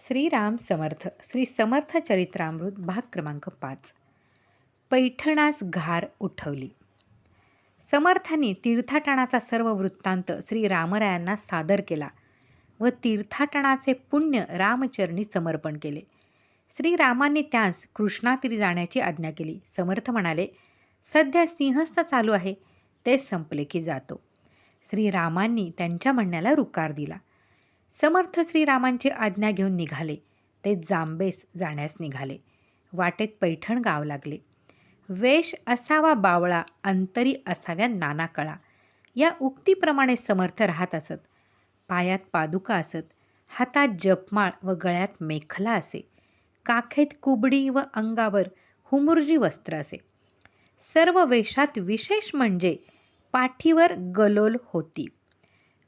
श्रीराम समर्थ श्री समर्थ चरित्रामृत भाग क्रमांक पाच. पैठणास घार उठवली. समर्थांनी तीर्थाटनाचा सर्व वृत्तांत श्री रामरायांना सादर केला व तीर्थाटनाचे पुण्य रामचरणी समर्पण केले. श्रीरामांनी त्यास कृष्णातीरी जाण्याची आज्ञा केली. समर्थ म्हणाले सध्या सिंहस्थ चालू आहे ते संपले की जातो. श्रीरामांनी त्यांच्या म्हणण्याला रुकार दिला. समर्थ श्रीरामांची आज्ञा घेऊन निघाले. ते जांबेस जाण्यास निघाले. वाटेत पैठण गाव लागले. वेश असावा बावळा अंतरी असाव्या नाना कळा. या उक्तीप्रमाणे समर्थ राहत असत. पायात पादुका असत. हातात जपमाळ व गळ्यात मेखला असे. काखेत कुबडी व अंगावर हुमुरजी वस्त्र असे. सर्व वेशात विशेष म्हणजे पाठीवर गलोल होती.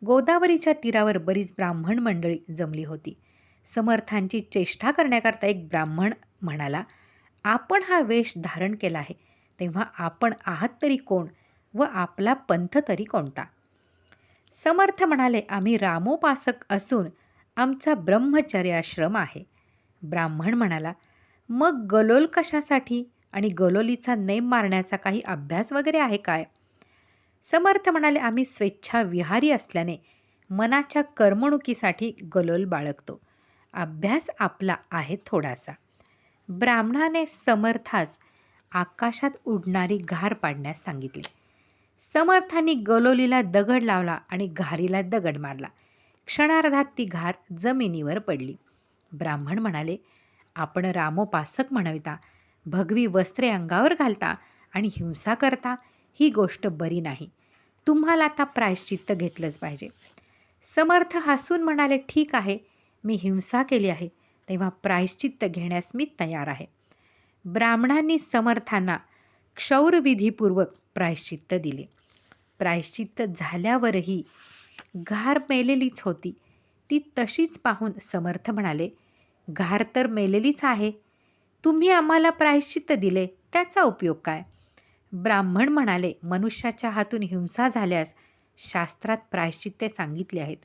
गोदावरीच्या तीरावर बरीच ब्राह्मण मंडळी जमली होती. समर्थांची चेष्टा करण्याकरता एक ब्राह्मण म्हणाला आपण हा वेश धारण केला आहे तेव्हा आपण आहात तरी कोण व आपला पंथ तरी कोणता? समर्थ म्हणाले आम्ही रामोपासक असून आमचा ब्रह्मचर्याश्रम आहे. ब्राह्मण म्हणाला मग गलोल कशासाठी आणि गलोलीचा नेम मारण्याचा काही अभ्यास वगैरे आहे काय? समर्थ म्हणाले आम्ही स्वेच्छा विहारी असल्याने मनाच्या करमणुकीसाठी गलोल बाळगतो. अभ्यास आपला आहे थोडासा. ब्राह्मणाने समर्थास आकाशात उडणारी घार पाडण्यास सांगितले. समर्थांनी गलोलीला दगड लावला आणि घारीला दगड मारला. क्षणार्धात ती घार जमिनीवर पडली. ब्राह्मण म्हणाले आपण रामोपासक म्हणविता. भगवी वस्त्रे अंगावर घालता आणि हिंसा करता. ही गोष्ट बरी नाही. तुम्हाला आता प्रायश्चित्त घेतलंच पाहिजे. समर्थ हसून म्हणाले ठीक आहे. मी हिंसा केली आहे. तेव्हा प्रायश्चित्त घेण्यास मी तयार आहे. ब्राह्मणांनी समर्थांना क्षौरविधीपूर्वक प्रायश्चित्त दिले. प्रायश्चित्त झाल्यावरही घार मेलेलीच होती. ती तशीच पाहून समर्थ म्हणाले घार तर मेलेलीच आहे. तुम्ही आम्हाला प्रायश्चित्त दिले त्याचा उपयोग काय? ब्राह्मण म्हणाले मनुष्याच्या हातून हिंसा झाल्यास शास्त्रात प्रायश्चित्ते सांगितले आहेत.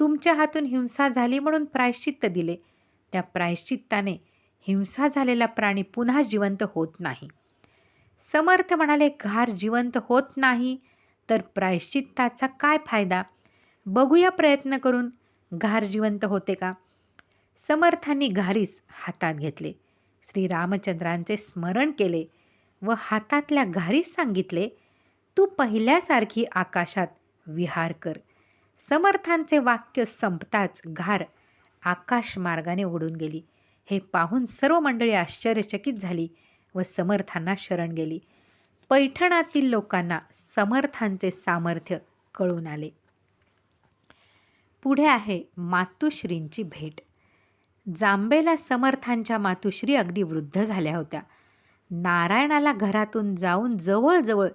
तुमच्या हातून हिंसा झाली म्हणून प्रायश्चित्त दिले. त्या प्रायश्चित्ताने हिंसा झालेला प्राणी पुन्हा जिवंत होत नाही. समर्थ म्हणाले घार जिवंत होत नाही. तर प्रायश्चित्ताचा काय फायदा? बघूया प्रयत्न करून. घार जिवंत होते का? समर्थांनी घारीस हातात घेतले. श्रीरामचंद्रांचे स्मरण केले. व हातातल्या घारीस सांगितले तू पहिल्यासारखी आकाशात विहार कर. समर्थांचे वाक्य संपताच घार आकाश मार्गाने उडून गेली. हे पाहून सर्व मंडळी आश्चर्यचकित झाली व समर्थांना शरण गेली. पैठणातील लोकांना समर्थांचे सामर्थ्य कळून आले. पुढे आहे मातुश्रींची भेट. जांबेला समर्थांच्या मातुश्री अगदी वृद्ध झाल्या होत्या. नारायणाला घरातून जाऊन जवळजवळ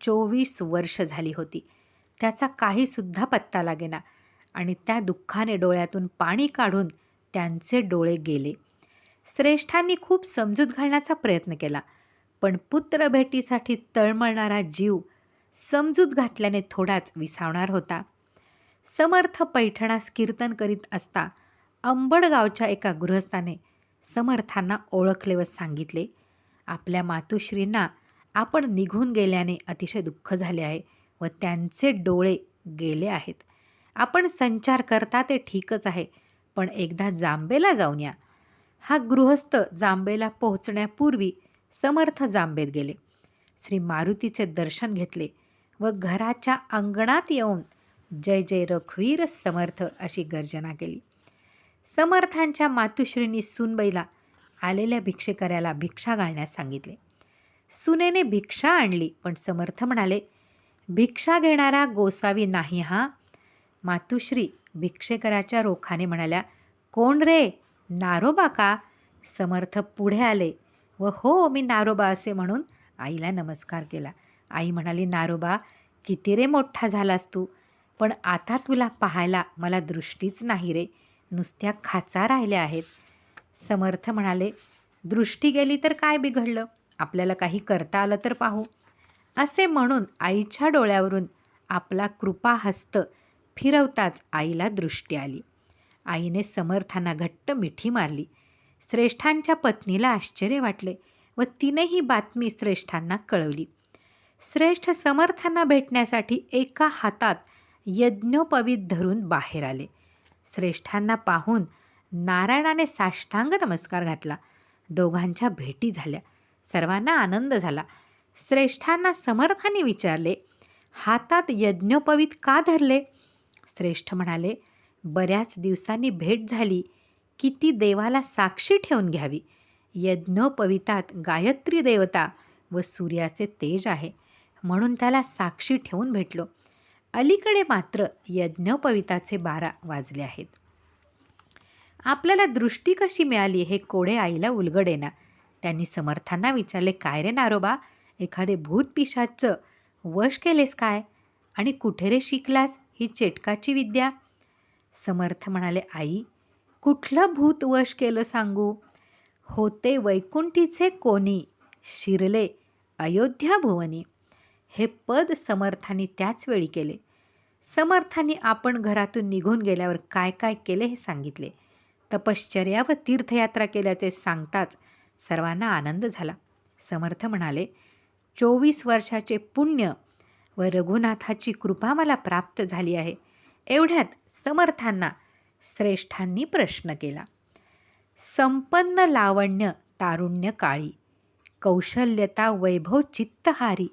चोवीस वर्ष झाली होती. त्याचा काहीसुद्धा पत्ता लागेना आणि त्या दुःखाने डोळ्यातून पाणी काढून त्यांचे डोळे गेले. श्रेष्ठांनी खूप समजूत घालण्याचा प्रयत्न केला पण पुत्र भेटीसाठी तळमळणारा जीव समजूत घातल्याने थोडाच विसावणार होता. समर्थ पैठणास कीर्तन करीत असता अंबडगावच्या एका गृहस्थाने समर्थांना ओळखले व सांगितले आपल्या मातोश्रींना आपण निघून गेल्याने अतिशय दुःख झाले आहे व त्यांचे डोळे गेले आहेत. आपण संचार करता ते ठीकच आहे पण एकदा जांबेला जाऊन या. हा गृहस्थ जांबेला पोहोचण्यापूर्वी समर्थ जांबेत गेले. श्री मारुतीचे दर्शन घेतले व घराच्या अंगणात येऊन जय जय रखवीर समर्थ अशी गर्जना केली. समर्थांच्या मातुश्रींनी सुनबाईला आलेल्या भिक्षेकऱ्याला भिक्षा घालण्यास सांगितले. सुनेने भिक्षा आणली पण समर्थ म्हणाले भिक्षा घेणारा गोसावी नाही हा. मातुश्री भिक्षेकराच्या रोखाने म्हणाल्या कोण रे? नारोबा का? समर्थ पुढे आले व हो मी नारोबा असे म्हणून आईला नमस्कार केला. आई म्हणाली नारोबा किती रे मोठा झालास तू पण आता तुला पाहायला मला दृष्टीच नाही रे. नुसत्या खाचा राहिल्या आहेत. समर्थ म्हणाले दृष्टी गेली तर काय बिघडलं? आपल्याला काही करता आलं तर पाहू. असे म्हणून आईच्या डोळ्यावरून आपला कृपाहस्त फिरवताच आईला दृष्टी आली. आईने समर्थांना घट्ट मिठी मारली. श्रेष्ठांच्या पत्नीला आश्चर्य वाटले व तिने ही बातमी श्रेष्ठांना कळवली. श्रेष्ठ समर्थांना भेटण्यासाठी एका हातात यज्ञोपवीत धरून बाहेर आले. श्रेष्ठांना पाहून नारायणाने साष्टांग नमस्कार घातला. दोघांच्या भेटी झाल्या. सर्वांना आनंद झाला. श्रेष्ठांना समर्थाने विचारले हातात यज्ञोपवीत का धरले? श्रेष्ठ म्हणाले बऱ्याच दिवसांनी भेट झाली की ती देवाला साक्षी ठेवून घ्यावी. यज्ञोपवितात गायत्री देवता व सूर्याचे तेज आहे म्हणून त्याला साक्षी ठेवून भेटलो. अलीकडे मात्र यज्ञोपविताचे बारा वाजले आहेत. आपल्याला दृष्टी कशी मिळाली हे कोडे आईला उलगडेना. त्यांनी समर्थांना विचारले काय रे नारोबा? एखादे भूत पिशाचं वश केलेस काय? आणि कुठे रे शिकलास ही चेटकाची विद्या? समर्थ म्हणाले आई कुठलं भूत वश केलं सांगू? होते वैकुंठीचे कोणी शिरले अयोध्या भुवनी. हे पद समर्थांनी त्याच वेळी केले. समर्थांनी आपण घरातून निघून गेल्यावर काय काय केले हे सांगितले. तपश्चर्या व तीर्थयात्रा केल्याचे सांगताच सर्वांना आनंद झाला. समर्थ म्हणाले चोवीस वर्षाचे पुण्य व रघुनाथाची कृपा मला प्राप्त झाली आहे. एवढ्यात समर्थांना श्रेष्ठांनी प्रश्न केला. संपन्न लावण्य तारुण्य काळी कौशल्यता वैभव चित्तहारी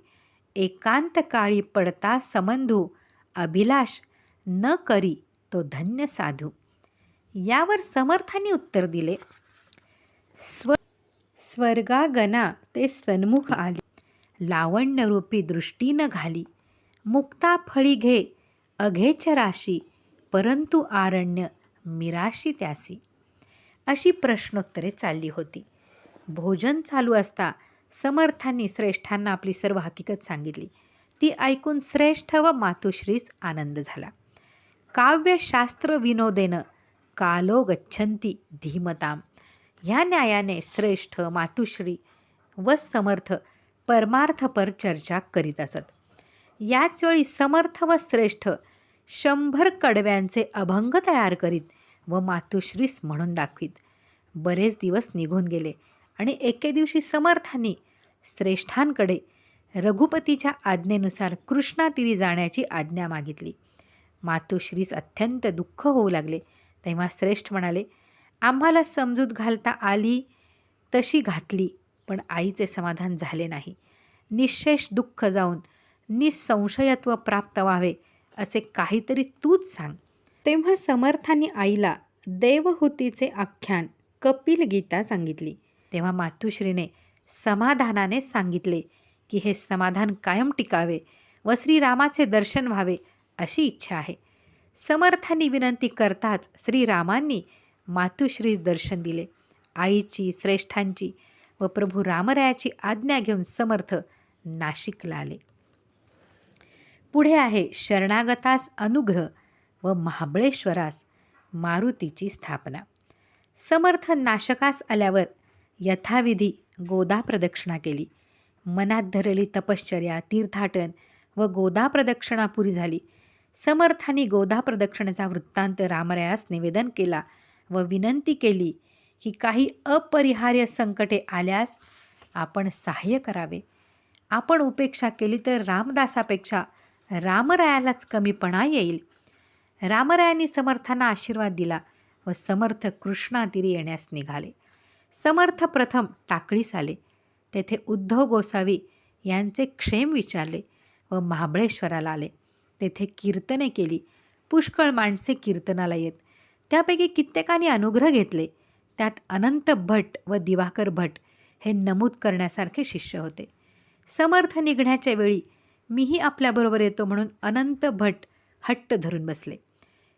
एकांत काळी पडता समंधू अभिलाष न करी तो धन्य साधू. यावर समर्थांनी उत्तर दिले. स्व स्वर्गागना ते सन्मुख आली. लावण्यरूपी दृष्टीनं घाली. मुक्ता फळी घे अघेच राशी परंतु आरण्य मिराशी त्यासी. अशी प्रश्नोत्तरे चालली होती. भोजन चालू असता समर्थांनी श्रेष्ठांना आपली सर्व हकीकत सांगितली. ती ऐकून श्रेष्ठ व मातुश्रीस आनंद झाला. काव्यशास्त्र विनोदेनं कालो गच्छन्ती धीमताम। ह्या न्यायाने श्रेष्ठ मातुश्री व समर्थ परमार्थपर चर्चा करीत असत। याच वेळी समर्थ व श्रेष्ठ शंभर कडव्यांचे अभंग तयार करीत व मातुश्रीस म्हणून दाखवीत। बरेच दिवस निघून गेले आणि एके दिवशी समर्थांनी श्रेष्ठांकडे रघुपतीच्या आज्ञेनुसार कृष्णातीरी जाण्याची आज्ञा मागितली। मातुश्रीस अत्यंत दुःख होऊ लागले तेव्हा श्रेष्ठ म्हणाले आम्हाला समजूत घालता आली तशी घातली पण आईचे समाधान झाले नाही. निशेष दुःख जाऊन निसंशयत्व प्राप्त व्हावे असे काहीतरी तूच सांग. तेव्हा समर्थांनी आईला देवहूतीचे आख्यान कपिल गीता सांगितली. तेव्हा मातुश्रीने समाधानाने सांगितले की हे समाधान कायम टिकावे व श्रीरामाचे दर्शन व्हावे अशी इच्छा आहे. समर्थांनी विनंती करताच श्रीरामांनी मातुश्रीस दर्शन दिले. आईची श्रेष्ठांची व प्रभू रामरायाची आज्ञा घेऊन समर्थ नाशिकला आले. पुढे आहे शरणागतास अनुग्रह व महाबळेश्वरास मारुतीची स्थापना. समर्थ नाशकास आल्यावर यथाविधी गोदा प्रदक्षिणा केली. मनात धरलेली तपश्चर्या तीर्थाटन व गोदा प्रदक्षिणा पुरी झाली. समर्थांनी गोदा प्रदक्षिणेचा वृत्तांत रामरायास निवेदन केला व विनंती केली की काही अपरिहार्य संकटे आल्यास आपण सहाय्य करावे. आपण उपेक्षा केली तर रामदासापेक्षा रामरायालाच कमीपणा येईल. रामरायांनी समर्थांना आशीर्वाद दिला व समर्थ कृष्णातीरी येण्यास निघाले. समर्थ प्रथम टाकळीस आले. तेथे उद्धव गोसावी यांचे क्षेम विचारले व महाबळेश्वराला आले. तेथे कीर्तने केली. पुष्कळ माणसे कीर्तनाला येत. त्यापैकी कित्येकाने अनुग्रह घेतले. त्यात अनंत भट व दिवाकर भट हे नमूद करण्यासारखे शिष्य होते. समर्थ निघण्याच्या वेळी मीही आपल्याबरोबर येतो म्हणून अनंत भट हट्ट धरून बसले.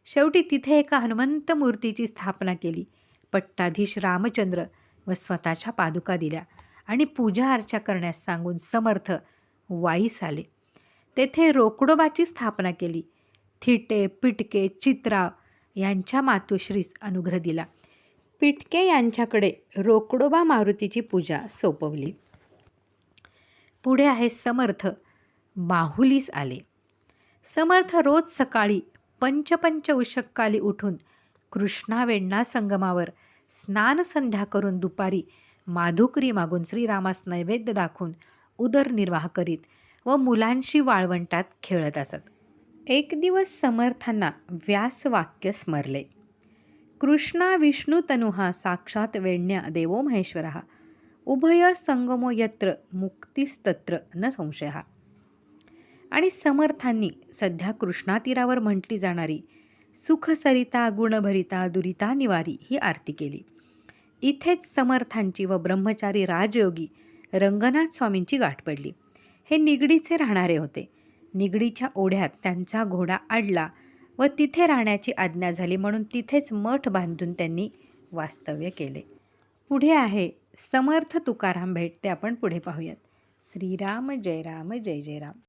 शेवटी तिथे एका हनुमंत मूर्तीची स्थापना केली. पट्टाधीश रामचंद्र व स्वतःच्या पादुका दिल्या आणि पूजा अर्चा करण्यास सांगून समर्थ वाईस आले. तेथे रोकडोबाची स्थापना केली. थिटे पिटके चित्रा यांच्या मातोश्रीस अनुग्रह दिला. पिटके यांच्याकडे रोकडोबा मारुतीची पूजा सोपवली. पुढे आहे समर्थ. माहुलीस आले. समर्थ रोज सकाळी पंचपंच उषक्काली उठून कृष्णावेण्णा संगमावर स्नान संध्या करून दुपारी माधुकरी मागून श्रीरामास नैवेद्य दाखवून उदरनिर्वाह करीत व मुलांशी वाळवंटात खेळत असत. एक दिवस समर्थांना व्यासवाक्य स्मरले. कृष्णा विष्णू तनुहा साक्षात वेण्या देवो महेश्वर उभय संगमो यत्र मुक्तिस्तत्र न संशय. आणि समर्थांनी सध्या कृष्णातीरावर म्हटली जाणारी सुखसरिता गुणभरिता दुरिता निवारी ही आरती केली. इथेच समर्थांची व ब्रह्मचारी राजयोगी रंगनाथ स्वामींची गाठ पडली. हे निगडीचे राहणारे होते. निगडीच्या ओढ्यात त्यांचा घोडा अडला व तिथे राहण्याची आज्ञा झाली म्हणून तिथेच मठ बांधून त्यांनी वास्तव्य केले. पुढे आहे समर्थ तुकाराम भेट. ते आपण पुढे पाहूयात. श्रीराम जय राम जय जय राम.